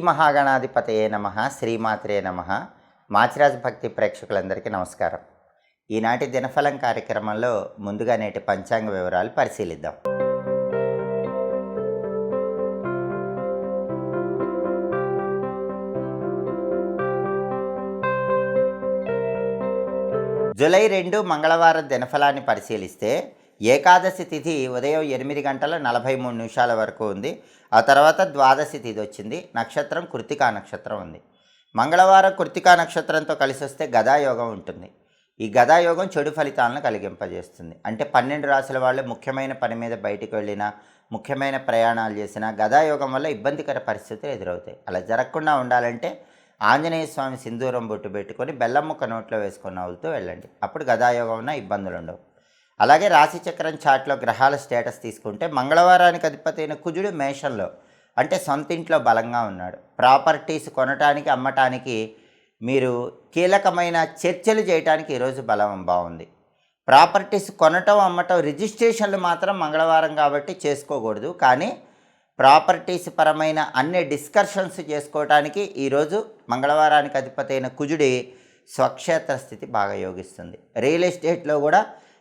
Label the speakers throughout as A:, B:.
A: మహాగణాధిపతయే నమ శ్రీమాత్రే నమ. మాచిరాజ్ భక్తి ప్రేక్షకులందరికీ నమస్కారం. ఈనాటి దినఫలం కార్యక్రమంలో ముందుగా నేటి పంచాంగ వివరాలు పరిశీలిద్దాం. జూలై రెండు మంగళవారం దినఫలాన్ని పరిశీలిస్తే ఏకాదశి తిథి ఉదయం ఎనిమిది గంటల నలభై మూడు నిమిషాల వరకు ఉంది. ఆ తర్వాత ద్వాదశి తిథి వచ్చింది. నక్షత్రం కృతికా నక్షత్రం ఉంది. మంగళవారం కృతికా నక్షత్రంతో కలిసి వస్తే గదాయోగం ఉంటుంది. ఈ గదాయోగం చెడు ఫలితాలను కలిగింపజేస్తుంది. అంటే పన్నెండు రాసుల వాళ్ళు ముఖ్యమైన పని మీద బయటికి వెళ్ళినా ముఖ్యమైన ప్రయాణాలు చేసినా గదాయోగం వల్ల ఇబ్బందికర పరిస్థితులు ఎదురవుతాయి. అలా జరగకుండా ఉండాలంటే ఆంజనేయ స్వామి సింధూరం బొట్టు పెట్టుకొని బెల్లం ముక్క నోట్లో వేసుకొని నవ్వులుతూ వెళ్ళండి. అప్పుడు గదాయోగం ఉన్న ఇబ్బందులు ఉండవు. అలాగే రాశిచక్రం చాట్లో గ్రహాల స్టేటస్ తీసుకుంటే మంగళవారానికి అధిపతి అయిన కుజుడు మేషంలో అంటే సొంత ఇంట్లో బలంగా ఉన్నాడు. ప్రాపర్టీస్ కొనటానికి అమ్మటానికి మీరు కీలకమైన చర్చలు చేయడానికి ఈరోజు బలం బాగుంది. ప్రాపర్టీస్ కొనటం అమ్మటం రిజిస్ట్రేషన్లు మాత్రం మంగళవారం కాబట్టి చేసుకోకూడదు. కానీ ప్రాపర్టీస్ పరమైన అన్ని డిస్కషన్స్ చేసుకోవటానికి ఈరోజు మంగళవారానికి అధిపతి అయిన కుజుడి స్వక్షేత్ర స్థితి బాగా యోగిస్తుంది. రియల్ ఎస్టేట్లో కూడా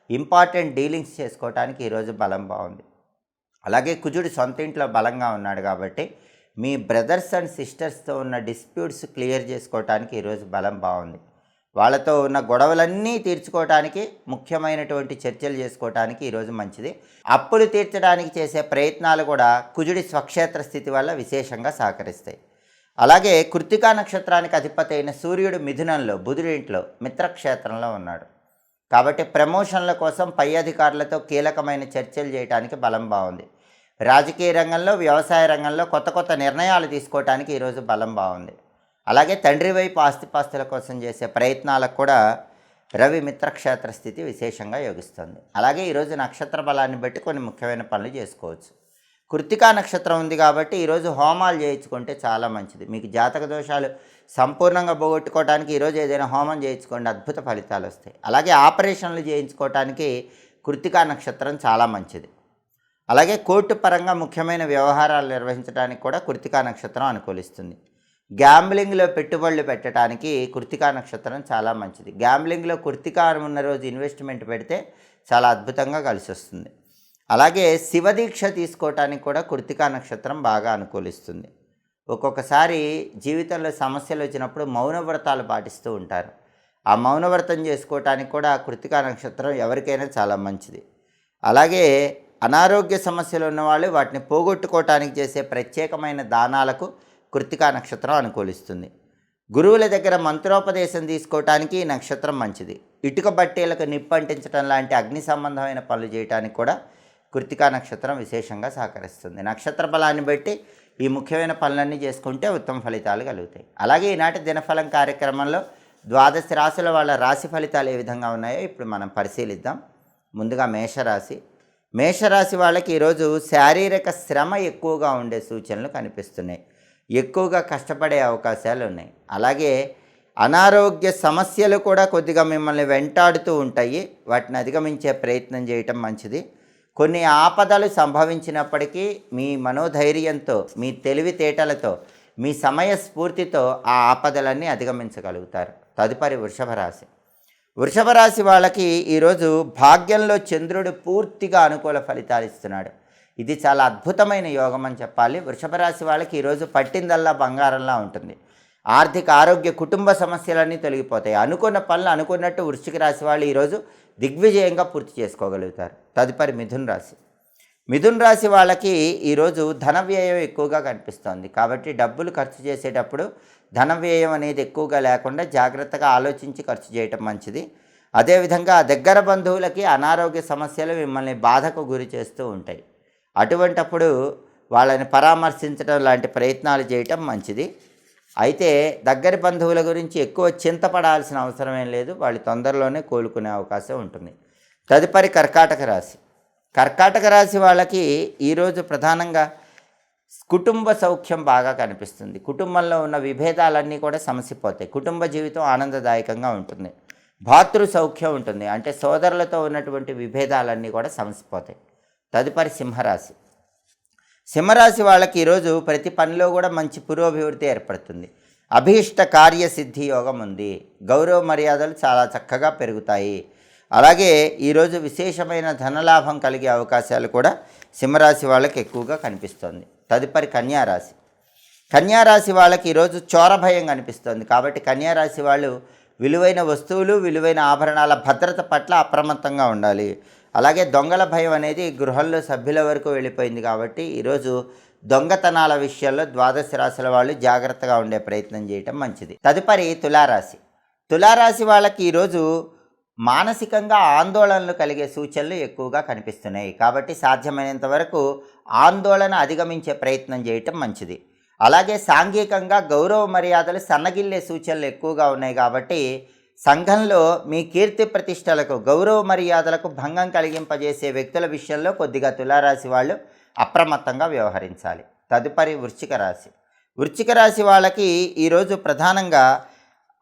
A: ఇంపార్టెంట్ డీలింగ్స్ చేసుకోవటానికి ఈరోజు బలం బాగుంది. అలాగే కుజుడు సొంత ఇంట్లో బలంగా ఉన్నాడు కాబట్టి మీ బ్రదర్స్ అండ్ సిస్టర్స్తో ఉన్న డిస్ప్యూట్స్ క్లియర్ చేసుకోవటానికి ఈరోజు బలం బాగుంది. వాళ్ళతో ఉన్న గొడవలన్నీ తీర్చుకోవటానికి ముఖ్యమైనటువంటి చర్చలు చేసుకోవటానికి ఈరోజు మంచిది. అప్పులు తీర్చడానికి చేసే ప్రయత్నాలు కూడా కుజుడి స్వక్షేత్ర స్థితి వల్ల విశేషంగా సహకరిస్తాయి. అలాగే కృతికా నక్షత్రానికి అధిపతి అయిన సూర్యుడు మిథునంలో బుధుడింట్లో మిత్రక్షేత్రంలో ఉన్నాడు. కాబట్టి ప్రమోషన్ల కోసం పై అధికారులతో కీలకమైన చర్చలు చేయడానికి బలం బాగుంది. రాజకీయ రంగంలో వ్యవసాయ రంగంలో కొత్త కొత్త నిర్ణయాలు తీసుకోవడానికి ఈరోజు బలం బాగుంది. అలాగే తండ్రి వైపు ఆస్తిపాస్తుల కోసం చేసే ప్రయత్నాలకు కూడా రవి మిత్రక్షేత్ర స్థితి విశేషంగా యోగిస్తుంది. అలాగే ఈరోజు నక్షత్ర బలాన్ని బట్టి కొన్ని ముఖ్యమైన పనులు చేసుకోవచ్చు. కృతికా నక్షత్రం ఉంది కాబట్టి ఈరోజు హోమాలు చేయించుకుంటే చాలా మంచిది. మీకు జాతక దోషాలు సంపూర్ణంగా పోగొట్టుకోవడానికి ఈరోజు ఏదైనా హోమం చేయించుకోండి అద్భుత ఫలితాలు వస్తాయి. అలాగే ఆపరేషన్లు చేయించుకోవటానికి కృతికా నక్షత్రం చాలా మంచిది. అలాగే కోర్టు పరంగా ముఖ్యమైన వ్యవహారాలు నిర్వహించడానికి కూడా కృతికా నక్షత్రం అనుకూలిస్తుంది. గ్యాంబ్లింగ్లో పెట్టుబడులు పెట్టడానికి కృతికా నక్షత్రం చాలా మంచిది. గ్యాంబ్లింగ్లో కృతికా ఉన్న రోజు ఇన్వెస్ట్మెంట్ పెడితే చాలా అద్భుతంగా కలిసి వస్తుంది. అలాగే శివదీక్ష తీసుకోవటానికి కూడా కృతికా నక్షత్రం బాగా అనుకూలిస్తుంది. ఒక్కొక్కసారి జీవితంలో సమస్యలు వచ్చినప్పుడు మౌన వ్రతాలు పాటిస్తూ ఉంటారు. ఆ మౌన వ్రతం చేసుకోవటానికి కూడా కృతికా నక్షత్రం ఎవరికైనా చాలా మంచిది. అలాగే అనారోగ్య సమస్యలు ఉన్నవాళ్ళు వాటిని పోగొట్టుకోవటానికి చేసే ప్రత్యేకమైన దానాలకు కృతికా నక్షత్రం అనుకూలిస్తుంది. గురువుల దగ్గర మంత్రోపదేశం తీసుకోవటానికి ఈ నక్షత్రం మంచిది. ఇటుక బట్టీలకు నిప్పంటించడం లాంటి అగ్ని సంబంధమైన పనులు చేయడానికి కూడా కృతికా నక్షత్రం విశేషంగా సహకరిస్తుంది. నక్షత్ర బలాన్ని బట్టి ఈ ముఖ్యమైన పనులన్నీ చేసుకుంటే ఉత్తమ ఫలితాలు కలుగుతాయి. అలాగే ఈనాటి దినఫలం కార్యక్రమంలో ద్వాదశ రాశుల వాళ్ళ రాశి ఫలితాలు ఏ విధంగా ఉన్నాయో ఇప్పుడు మనం పరిశీలిద్దాం. ముందుగా మేషరాశి. మేషరాశి వాళ్ళకి ఈరోజు శారీరక శ్రమ ఎక్కువగా ఉండే సూచనలు కనిపిస్తున్నాయి. ఎక్కువగా కష్టపడే అవకాశాలు ఉన్నాయి. అలాగే అనారోగ్య సమస్యలు కూడా కొద్దిగా మిమ్మల్ని వెంటాడుతూ ఉంటాయి. వాటిని అధిగమించే ప్రయత్నం చేయటం మంచిది. కొన్ని ఆపదలు సంభవించినప్పటికీ మీ మనోధైర్యంతో మీ తెలివితేటలతో మీ సమయ స్ఫూర్తితో ఆ ఆపదలన్నీ అధిగమించగలుగుతారు. తదుపరి వృషభ రాశి వృషభ రాశి వాళ్ళకి ఈరోజు భాగ్యంలో చంద్రుడు పూర్తిగా అనుకూల ఫలితాలు ఇస్తున్నాడు. ఇది చాలా అద్భుతమైన యోగం అని చెప్పాలి. వృషభ రాశి వాళ్ళకి ఈరోజు పట్టిందల్లా బంగారంలా ఉంటుంది. ఆర్థిక ఆరోగ్య కుటుంబ సమస్యలన్నీ తొలగిపోతాయి. అనుకున్న పనులు అనుకున్నట్టు వృశ్చిక రాశి వాళ్ళు ఈరోజు దిగ్విజయంగా పూర్తి చేసుకోగలుగుతారు. తదుపరి మిథున్ రాశి. మిథున్ రాశి వాళ్ళకి ఈరోజు ధన వ్యయం ఎక్కువగా కనిపిస్తోంది. కాబట్టి డబ్బులు ఖర్చు చేసేటప్పుడు ధన వ్యయం అనేది ఎక్కువగా లేకుండా జాగ్రత్తగా ఆలోచించి ఖర్చు చేయటం మంచిది. అదేవిధంగా దగ్గర బంధువులకి అనారోగ్య సమస్యలు మిమ్మల్ని బాధకు గురి చేస్తూ ఉంటాయి. అటువంటప్పుడు వాళ్ళని పరామర్శించడం లాంటి ప్రయత్నాలు చేయటం మంచిది. అయితే దగ్గర బంధువుల గురించి ఎక్కువ చింతపడాల్సిన అవసరం ఏం లేదు. వాళ్ళు తొందరలోనే కోలుకునే అవకాశం ఉంటుంది. తదుపరి కర్కాటక రాశి. కర్కాటక రాశి వాళ్ళకి ఈరోజు ప్రధానంగా కుటుంబ సౌఖ్యం బాగా కనిపిస్తుంది. కుటుంబంలో ఉన్న విభేదాలన్నీ కూడా సమసిపోతాయి. కుటుంబ జీవితం ఆనందదాయకంగా ఉంటుంది. భాతృ సౌఖ్యం ఉంటుంది. అంటే సోదరులతో ఉన్నటువంటి విభేదాలన్నీ కూడా సమసిపోతాయి. తదుపరి సింహరాశి. సింహరాశి వాళ్ళకి ఈరోజు ప్రతి పనిలో కూడా మంచి పురోభివృద్ధి ఏర్పడుతుంది. అభీష్ట కార్యసిద్ధి యోగం ఉంది. గౌరవ మర్యాదలు చాలా చక్కగా పెరుగుతాయి. అలాగే ఈరోజు విశేషమైన ధనలాభం కలిగే అవకాశాలు కూడా సింహరాశి వాళ్ళకి ఎక్కువగా కనిపిస్తుంది. తదుపరి కన్యారాశి. కన్యారాశి వాళ్ళకి ఈరోజు చోర భయం కనిపిస్తుంది. కాబట్టి కన్యారాశి వాళ్ళు విలువైన వస్తువులు విలువైన ఆభరణాల భద్రత పట్ల అప్రమత్తంగా ఉండాలి. అలాగే దొంగల భయం అనేది గృహంలో సభ్యుల వరకు వెళ్ళిపోయింది కాబట్టి ఈరోజు దొంగతనాల విషయంలో ద్వాదశ రాశుల వాళ్ళు జాగ్రత్తగా ఉండే ప్రయత్నం చేయటం మంచిది. తదుపరి తులారాశి. తులారాశి వాళ్ళకి ఈరోజు మానసికంగా ఆందోళనలు కలిగే సూచనలు ఎక్కువగా కనిపిస్తున్నాయి కాబట్టి సాధ్యమైనంత వరకు ఆందోళన అధిగమించే ప్రయత్నం చేయటం మంచిది. అలాగే సాంఘికంగా గౌరవ మర్యాదలు సన్నగిల్లే సూచనలు ఎక్కువగా ఉన్నాయి కాబట్టి సంఘంలో మీ కీర్తి ప్రతిష్టలకు గౌరవ మర్యాదలకు భంగం కలిగింపజేసే వ్యక్తుల విషయంలో కొద్దిగా తులారాశి వాళ్ళు అప్రమత్తంగా వ్యవహరించాలి. తదుపరి వృశ్చిక రాశి. వృశ్చిక రాశి వాళ్ళకి ఈరోజు ప్రధానంగా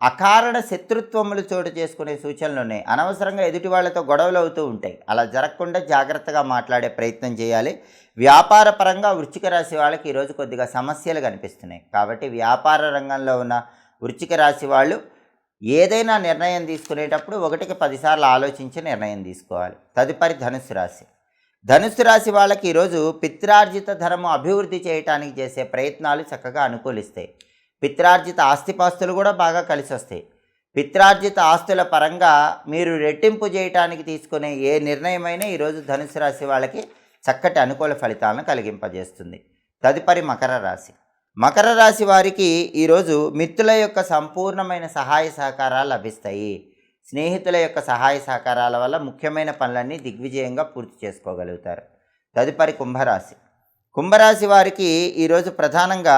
A: అకారణ శత్రుత్వములు చోటు చేసుకునే సూచనలు ఉన్నాయి. అనవసరంగా ఎదుటి వాళ్ళతో గొడవలు అవుతూ ఉంటాయి. అలా జరగకుండా జాగ్రత్తగా మాట్లాడే ప్రయత్నం చేయాలి. వ్యాపార పరంగా వృశ్చిక రాశి వాళ్ళకి ఈరోజు కొద్దిగా సమస్యలు కనిపిస్తున్నాయి. కాబట్టి వ్యాపార రంగంలో ఉన్న వృశ్చిక రాశి వాళ్ళు ఏదైనా నిర్ణయం తీసుకునేటప్పుడు ఒకటికి పదిసార్లు ఆలోచించి నిర్ణయం తీసుకోవాలి. తదుపరి ధనుసు రాశి. ధనుసు రాశి వాళ్ళకి ఈరోజు పిత్రార్జిత ధర్మం అభివృద్ధి చేయడానికి చేసే ప్రయత్నాలు చక్కగా అనుకూలిస్తాయి. పిత్రార్జిత ఆస్తిపాస్తులు కూడా బాగా కలిసి వస్తాయి పిత్రార్జిత ఆస్తుల పరంగా మీరు రెట్టింపు చేయటానికి తీసుకునే ఏ నిర్ణయమైనా ఈరోజు ధనుసు రాశి వాళ్ళకి చక్కటి అనుకూల ఫలితాలను కలిగింపజేస్తుంది. తదుపరి మకర రాశి. మకర రాశి వారికి ఈరోజు మిత్రుల యొక్క సంపూర్ణమైన సహాయ సహకారాలు లభిస్తాయి. స్నేహితుల యొక్క సహాయ సహకారాల వల్ల ముఖ్యమైన పనులన్నీ దిగ్విజయంగా పూర్తి చేసుకోగలుగుతారు. తదుపరి కుంభరాశి. కుంభరాశి వారికి ఈరోజు ప్రధానంగా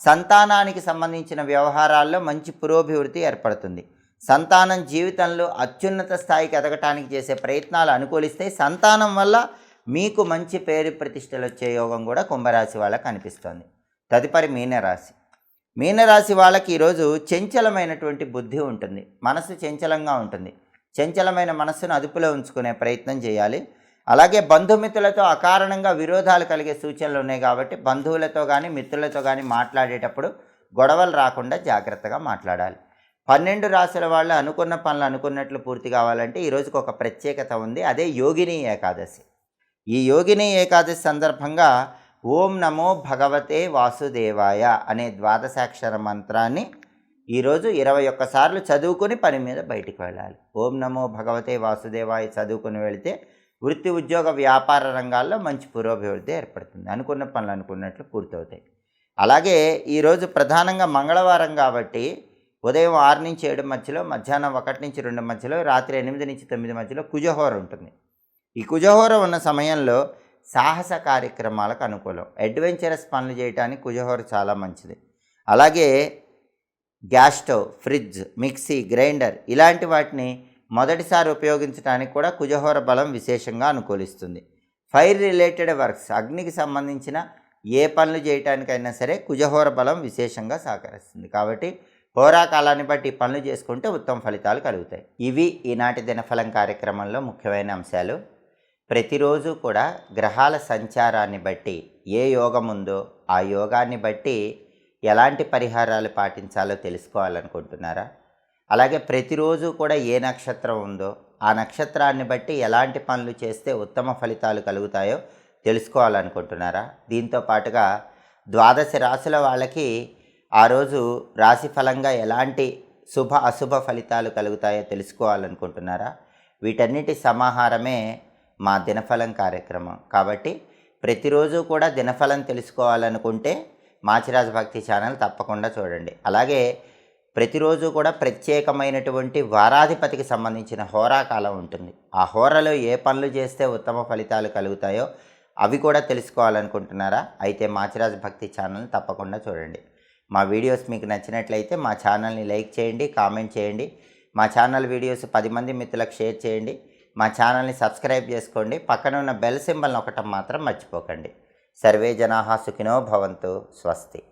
A: సంతానానికి సంబంధించిన వ్యవహారాల్లో మంచి పురోభివృద్ధి ఏర్పడుతుంది. సంతానం జీవితంలో అత్యున్నత స్థాయికి ఎదగటానికి చేసే ప్రయత్నాలు అనుకూలిస్తే సంతానం వల్ల మీకు మంచి పేరు ప్రతిష్టలు వచ్చే యోగం కూడా కుంభరాశి వాళ్ళకు కనిపిస్తోంది తదుపరి మీనరాశి. మీనరాశి వాళ్ళకి ఈరోజు చంచలమైనటువంటి బుద్ధి ఉంటుంది. మనసు చంచలంగా ఉంటుంది. చంచలమైన మనస్సును అదుపులో ఉంచుకునే ప్రయత్నం చేయాలి. అలాగే బంధుమిత్రులతో అకారణంగా విరోధాలు కలిగే సూచనలు ఉన్నాయి కాబట్టి బంధువులతో కానీ మిత్రులతో కానీ మాట్లాడేటప్పుడు గొడవలు రాకుండా జాగ్రత్తగా మాట్లాడాలి. పన్నెండు రాశుల వాళ్ళు అనుకున్న పనులు అనుకున్నట్లు పూర్తి కావాలంటే ఈరోజుకు ఒక ప్రత్యేకత ఉంది. అదే యోగిని ఏకాదశి. ఈ యోగిని ఏకాదశి సందర్భంగా ఓం నమో భగవతే వాసుదేవాయ అనే ద్వాదశాక్షర మంత్రాన్ని ఈరోజు ఇరవై ఒక్కసార్లు చదువుకుని పని మీద బయటికి వెళ్ళాలి. ఓం నమో భగవతే వాసుదేవాయ చదువుకుని వెళితే వృత్తి ఉద్యోగ వ్యాపార రంగాల్లో మంచి పురోభివృద్ధి ఏర్పడుతుంది. అనుకున్న పనులు అనుకున్నట్లు పూర్తవుతాయి. అలాగే ఈరోజు ప్రధానంగా మంగళవారం కాబట్టి ఉదయం ఆరు నుంచి ఏడు మధ్యలో మధ్యాహ్నం ఒకటి నుంచి రెండు మధ్యలో రాత్రి ఎనిమిది నుంచి తొమ్మిది మధ్యలో కుజహోర ఉంటుంది. ఈ కుజహోర ఉన్న సమయంలో సాహస కార్యక్రమాలకు అనుకూలం. అడ్వెంచరస్ పనులు చేయడానికి కుజహోర చాలా మంచిది. అలాగే gas stove fridge mixie grinder ఇలాంటి వాటిని మొదటిసారి ఉపయోగించడానికి కూడా కుజహోర బలం విశేషంగా అనుకూలిస్తుంది. ఫైర్ రిలేటెడ్ వర్క్స్ అగ్నికి సంబంధించిన ఏ పనులు చేయటానికైనా సరే కుజహోర బలం విశేషంగా సహకరిస్తుంది. కాబట్టి హోరా కాలాన్ని బట్టి పనులు చేసుకుంటే ఉత్తమ ఫలితాలు కలుగుతాయి. ఇవి ఈనాటి దినఫలం కార్యక్రమంలో ముఖ్యమైన అంశాలు. ప్రతిరోజు కూడా గ్రహాల సంచారాన్ని బట్టి ఏ యోగం ఉందో ఆ యోగాన్ని బట్టి ఎలాంటి పరిహారాలు పాటించాలో తెలుసుకోవాలనుకుంటున్నారా? అలాగే ప్రతిరోజు కూడా ఏ నక్షత్రం ఉందో ఆ నక్షత్రాన్ని బట్టి ఎలాంటి పనులు చేస్తే ఉత్తమ ఫలితాలు కలుగుతాయో తెలుసుకోవాలనుకుంటున్నారా? దీంతో పాటుగా ద్వాదశ రాశుల వాళ్ళకి ఆ రోజు రాశి ఫలంగా ఎలాంటి శుభ అశుభ ఫలితాలు కలుగుతాయో తెలుసుకోవాలనుకుంటున్నారా? వీటన్నిటి సమాహారమే మా దినఫలం కార్యక్రమం. కాబట్టి ప్రతిరోజు కూడా దినఫలం తెలుసుకోవాలనుకుంటే మాచిరాజ భక్తి ఛానల్ తప్పకుండా చూడండి. అలాగే ప్రతిరోజు కూడా ప్రత్యేకమైనటువంటి వారాధిపతికి సంబంధించిన హోరాకాలం ఉంటుంది. ఆ హోరాలో ఏ పనులు చేస్తే ఉత్తమ ఫలితాలు కలుగుతాయో అవి కూడా తెలుసుకోవాలనుకుంటున్నారా? అయితే మాచిరాజు భక్తి ఛానల్ని తప్పకుండా చూడండి. మా వీడియోస్ మీకు నచ్చినట్లయితే మా ఛానల్ని లైక్ చేయండి కామెంట్ చేయండి. మా ఛానల్ వీడియోస్ పది మంది మిత్రులకు షేర్ చేయండి. మా ఛానల్ని సబ్స్క్రైబ్ చేసుకోండి. పక్కన ఉన్న బెల్ సింబల్ని ఒకటం మాత్రం మర్చిపోకండి. సర్వే జనాహా సుఖినో భవంతు. స్వస్తి.